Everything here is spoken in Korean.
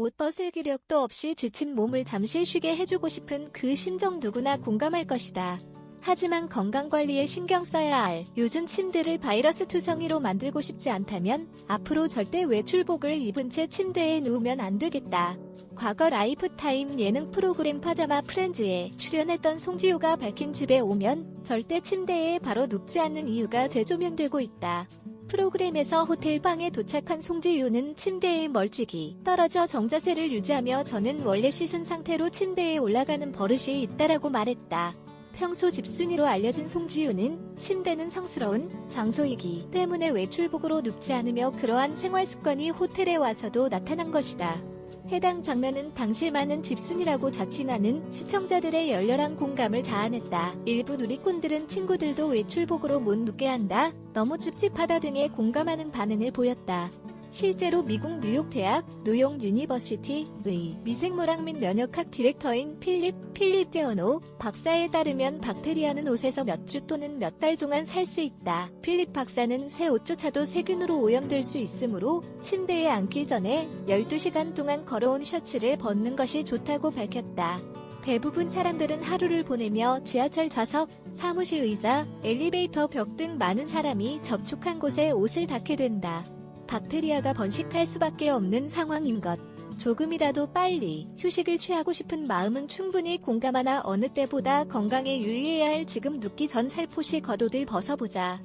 옷 벗을 기력도 없이 지친 몸을 잠시 쉬게 해주고 싶은 그 심정 누구나 공감할 것이다. 하지만 건강관리에 신경 써야 할 요즘 침대를 바이러스 투성이로 만들고 싶지 않다면 앞으로 절대 외출복을 입은 채 침대에 누우면 안 되겠다. 과거 라이프타임 예능 프로그램 파자마 프렌즈에 출연했던 송지효가 밝힌 집에 오면 절대 침대에 바로 눕지 않는 이유가 재조명되고 있다. 프로그램에서 호텔 방에 도착한 송지효는 침대에 멀찍이 떨어져 정자세를 유지하며 저는 원래 씻은 상태로 침대에 올라가는 버릇이 있다라고 말했다. 평소 집순이로 알려진 송지효는 침대는 성스러운 장소이기 때문에 외출복으로 눕지 않으며 그러한 생활 습관이 호텔에 와서도 나타난 것이다. 해당 장면은 당시 많은 집순이라고 자칭하는 시청자들의 열렬한 공감을 자아냈다. 일부 누리꾼들은 친구들도 외출복으로 못 눕게 한다. 너무 찝찝하다 등의 공감하는 반응을 보였다. 실제로 미국 뉴욕 대학 뉴욕 유니버시티의 미생물학 및 면역학 디렉터인 필립 필립 제어노 박사에 따르면 박테리아는 옷에서 몇 주 또는 몇 달 동안 살 수 있다. 필립 박사는 새 옷조차도 세균으로 오염될 수 있으므로 침대에 앉기 전에 12시간 동안 걸어온 셔츠를 벗는 것이 좋다고 밝혔다. 대부분 사람들은 하루를 보내며 지하철 좌석, 사무실 의자, 엘리베이터 벽 등 많은 사람이 접촉한 곳에 옷을 닿게 된다. 박테리아가 번식할 수밖에 없는 상황인 것. 조금이라도 빨리 휴식을 취하고 싶은 마음은 충분히 공감하나 어느 때보다 건강에 유의해야 할 지금 눕기 전 살포시 겉옷을 벗어보자.